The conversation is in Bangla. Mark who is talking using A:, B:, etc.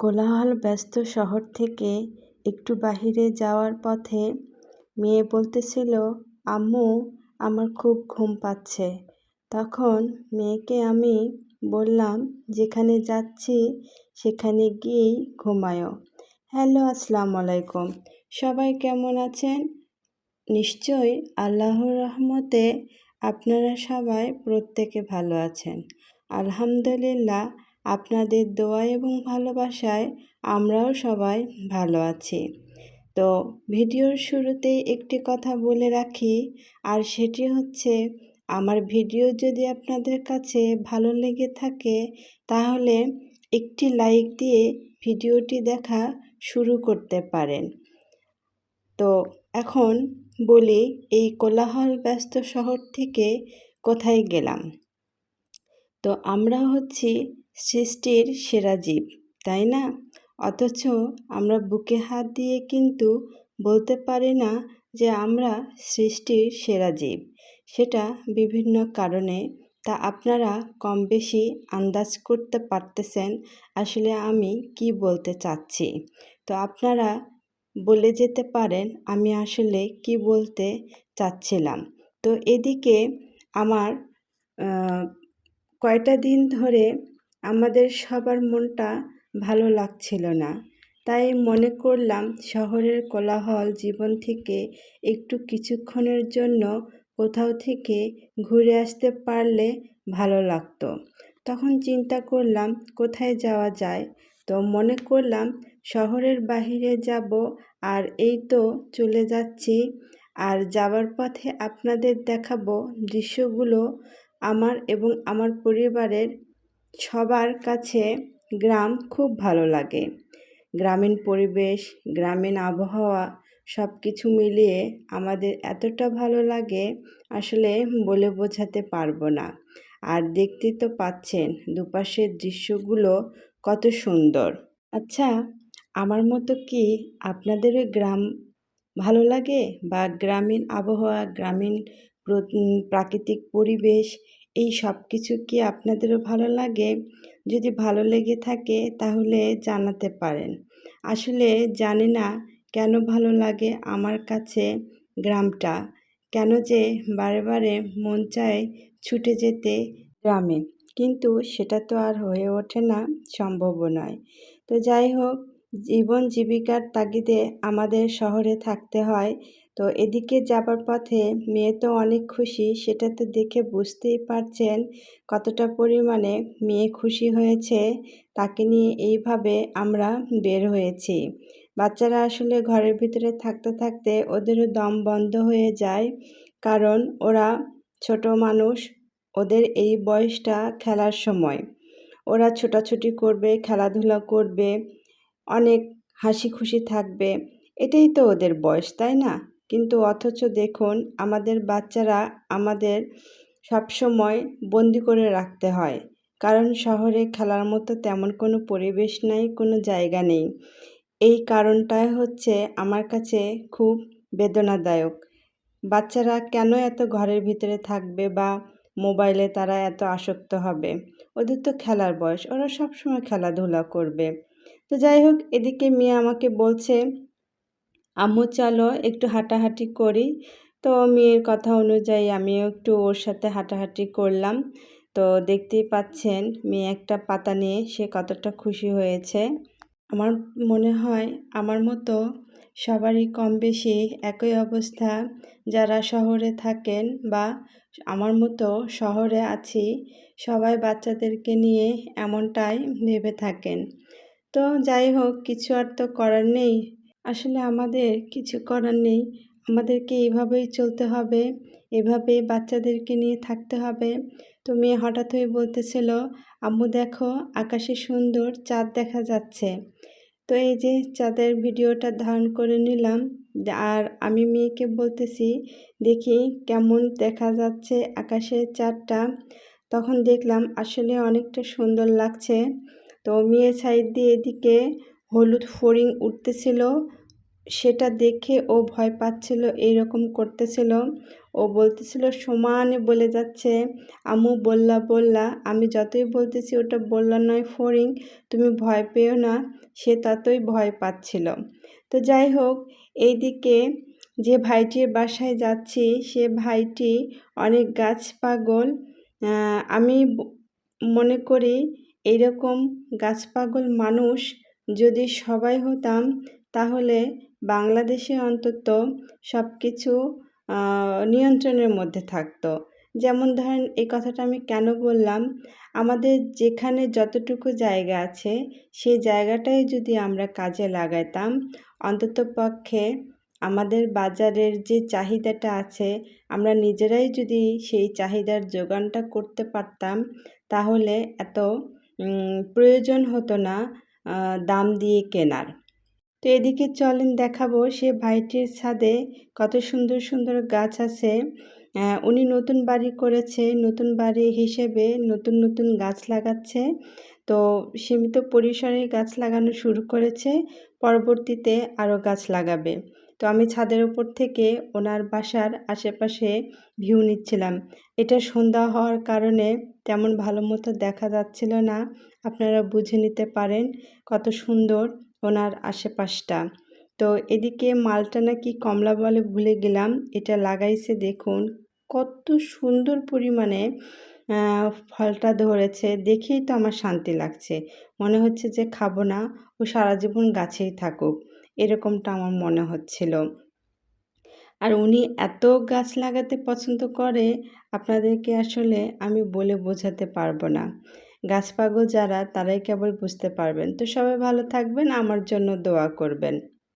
A: কোলাহল ব্যস্ত শহর থেকে একটু বাহিরে যাওয়ার পথে মেয়ে বলতেছিল, আম্মু, আমার খুব ঘুম পাচ্ছে। তখন মেয়েকে আমি বললাম, যেখানে যাচ্ছি সেখানে গিয়েই ঘুমায়ো। হ্যালো, আসসালামু আলাইকুম। সবাই কেমন আছেন? নিশ্চয়ই, আল্লাহর রহমতে আপনারা সবাই প্রত্যেকে ভালো আছেন। আলহামদুলিল্লাহ আপনাদের দোয়া এবং ভালোবাসায় আমরাও সবাই ভালো আছি। তো ভিডিওর শুরুতেই একটি কথা বলে রাখি, আর সেটি হচ্ছে, আমার ভিডিও যদি আপনাদের কাছে ভালো লেগে থাকে, তাহলে একটি লাইক দিয়ে ভিডিওটি দেখা শুরু করতে পারেন। তো এখন বলি, এই কোলাহল ব্যস্ত শহর থেকে কোথায় গেলাম? তো আমরা হচ্ছি সৃষ্টির সেরা জীব, তাই না? অথচ আমরা বুকে হাত দিয়ে কিন্তু বলতে পারি না যে আমরা সৃষ্টির সেরা জীব। সেটা বিভিন্ন কারণে। তা আপনারা কম বেশি আন্দাজ করতে পারতেছেন আসলে আমি কি বলতে চাচ্ছি? তো আপনারা বলে যেতে পারেন, আমি আসলে কি বলতে চাচ্ছিলাম। তো এদিকে আমার কয়টা দিন ধরে আমাদের সবার মনটা ভালো লাগছিল না। তাই মনে করলাম শহরের কোলাহল জীবন থেকে একটু কিছুক্ষণের জন্য কোথাও থেকে ঘুরে আসতে পারলে ভালো লাগতো। তখন চিন্তা করলাম, কোথায় যাওয়া যায়? তো মনে করলাম শহরের বাহিরে যাব আর এই তো চলে যাচ্ছি। আর যাওয়ার পথে আপনাদের দেখাবো দৃশ্যগুলো। আমার এবং আমার পরিবারের সবার কাছে গ্রাম খুব ভালো লাগে। গ্রামীণ পরিবেশ, গ্রামীণ আবহাওয়া সব কিছু মিলিয়ে আমাদের এতটা ভালো লাগে আসলে বলে বোঝাতে পারব না। আর দেখতে তো পাচ্ছেন দুপাশের দৃশ্যগুলো কত সুন্দর। আচ্ছা আমার মতো কি আপনাদেরও গ্রাম ভালো লাগে? বা গ্রামীণ আবহাওয়া, গ্রামীণ প্রাকৃতিক পরিবেশ, এই সব কিছু কি আপনাদেরও ভালো লাগে? যদি ভালো লেগে থাকে তাহলে জানাতে পারেন। আসলে জানি না কেন ভালো লাগে আমার কাছে গ্রামটা। কেন যে বারে বারে মন চায় ছুটে যেতে গ্রামে। কিন্তু সেটা তো আর হয়ে ওঠে না সম্ভব নয়। তো যাই হোক জীবন জীবিকার তাগিদে আমাদের শহরে থাকতে হয়। তো এদিকে যাবার পথে মেয়ে তো অনেক খুশি সেটা তো দেখে বুঝতেই পারছেন কতটা পরিমাণে মেয়ে খুশি হয়েছে, তাকে নিয়ে এইভাবে আমরা বের হয়েছি। বাচ্চারা আসলে ঘরের ভিতরে থাকতে থাকতে ওদেরও দম বন্ধ হয়ে যায়, কারণ ওরা ছোট মানুষ, ওদের এই বয়সটা খেলার সময়। ওরা ছোটাছুটি করবে, খেলাধুলা করবে অনেক হাসি খুশি থাকবে। এটাই তো ওদের বয়স, তাই না? কিন্তু অথচ দেখুন, আমাদের বাচ্চারা আমাদের সবসময় বন্দি করে রাখতে হয়। কারণ শহরে খেলার মতো তেমন কোনো পরিবেশ নাই, কোনো জায়গা নেই। এই কারণটাই হচ্ছে আমার কাছে খুব বেদনাদায়ক। বাচ্চারা কেন এত ঘরের ভিতরে থাকবে বা মোবাইলে তারা এত আসক্ত হবে? ওদের তো খেলার বয়স, ওরা সবসময় খেলাধুলা করবে। তো যাই হোক, এদিকে মেয়ে আমাকে বলছে, আম্মু, চলো একটু হাঁটাহাঁটি করি। তো মেয়ের কথা অনুযায়ী আমিও একটু ওর সাথে হাঁটাহাঁটি করলাম। তো দেখতেই পাচ্ছেন, মেয়ে একটা পাতা নিয়ে সে কতটা খুশি হয়েছে। আমার মনে হয়, আমার মতো সবারই কম বেশি একই অবস্থা। যারা শহরে থাকেন বা আমার মতো শহরে আছি, সবাই বাচ্চাদেরকে নিয়ে এমনটাই ভেবে থাকেন। তো যাই হোক, কিছু আর তো করার নেই। আসলে আমাদের কিছু করার নেই। আমাদেরকে এইভাবেই চলতে হবে। এভাবে বাচ্চাদেরকে নিয়ে থাকতে হবে। তো মেয়ে হঠাৎ হয়ে বলতেছিল, আম্মু দেখো, আকাশে সুন্দর চাঁদ দেখা যাচ্ছে। তো এই যে চাঁদের ভিডিওটা ধারণ করে নিলাম। আর আমি মেয়েকে বলতেছি, দেখি কেমন দেখা যাচ্ছে আকাশের চাঁদটা। তখন দেখলাম আসলে অনেকটা সুন্দর লাগছে। তো মেয়ে সাইড দিয়ে এদিকে হলুদ ফড়িং উঠতেছিল। সেটা দেখে ও ভয় পাচ্ছিল, এইরকম করতেছিল। ও বলতেছিল, সমানে বলে যাচ্ছে, আম্মু বললা বললা। আমি যতই বলতেছি, ওটা বললা নয় ফড়িং। তুমি ভয় পেও না। সে ততই ভয় পাচ্ছিল। তো যাই হোক, এইদিকে যে ভাইটির বাসায় যাচ্ছি, সে ভাইটি অনেক গাছ পাগল। আমি মনে করি এইরকম গাছ পাগল মানুষ যদি সবাই হতাম, তাহলে বাংলাদেশে অন্তত সব কিছু নিয়ন্ত্রণের মধ্যে থাকতো। যেমন ধরেন, এই কথাটা আমি কেন বললাম? আমাদের যেখানে যতটুকু জায়গা আছে, সেই জায়গাটাই যদি আমরা কাজে লাগাইতাম, অন্তত পক্ষে আমাদের বাজারের যে চাহিদাটা আছে, আমরা নিজেরাই যদি সেই চাহিদার যোগানটা করতে পারতাম, তাহলে এত প্রয়োজন হতো না দাম দিয়ে কেনার। তো এদিকে চলেন দেখাবো, সে ভাইটির ছাদে কত সুন্দর সুন্দর গাছ আছে। উনি নতুন বাড়ি করেছে, নতুন বাড়ি হিসেবে নতুন নতুন গাছ লাগাচ্ছে। তো সীমিত পরিসরে গাছ লাগানো শুরু করেছে, পরবর্তীতে আরও গাছ লাগাবে। তো আমি ছাদের উপর থেকে ওনার বাসার আশেপাশে ভিউ নিচ্ছিলাম। এটা সন্ধ্যা হওয়ার কারণে তেমন ভালো মতো দেখা যাচ্ছিল না। আপনারা বুঝে নিতে পারেন কত সুন্দর ওনার আশেপাশটা। তো এদিকে মালটা নাকি কমলা বলে ভুলে গেলাম, এটা লাগাইছে দেখুন। কত সুন্দর পরিমাণে ফলটা ধরেছে, দেখেই তো আমার শান্তি লাগছে। মনে হচ্ছে যে খাব না, ও সারা জীবন গাছেই থাকুক। এরকমটা আমার মনে হচ্ছিল। আর উনি এত গাছ লাগাতে পছন্দ করে, আপনাদেরকে আসলে আমি বলে বোঝাতে পারব না। গাছপাগল যারা, তারাই কেবল বুঝতে পারবেন। তো সবাই ভালো থাকবেন, আমার জন্য দোয়া করবেন।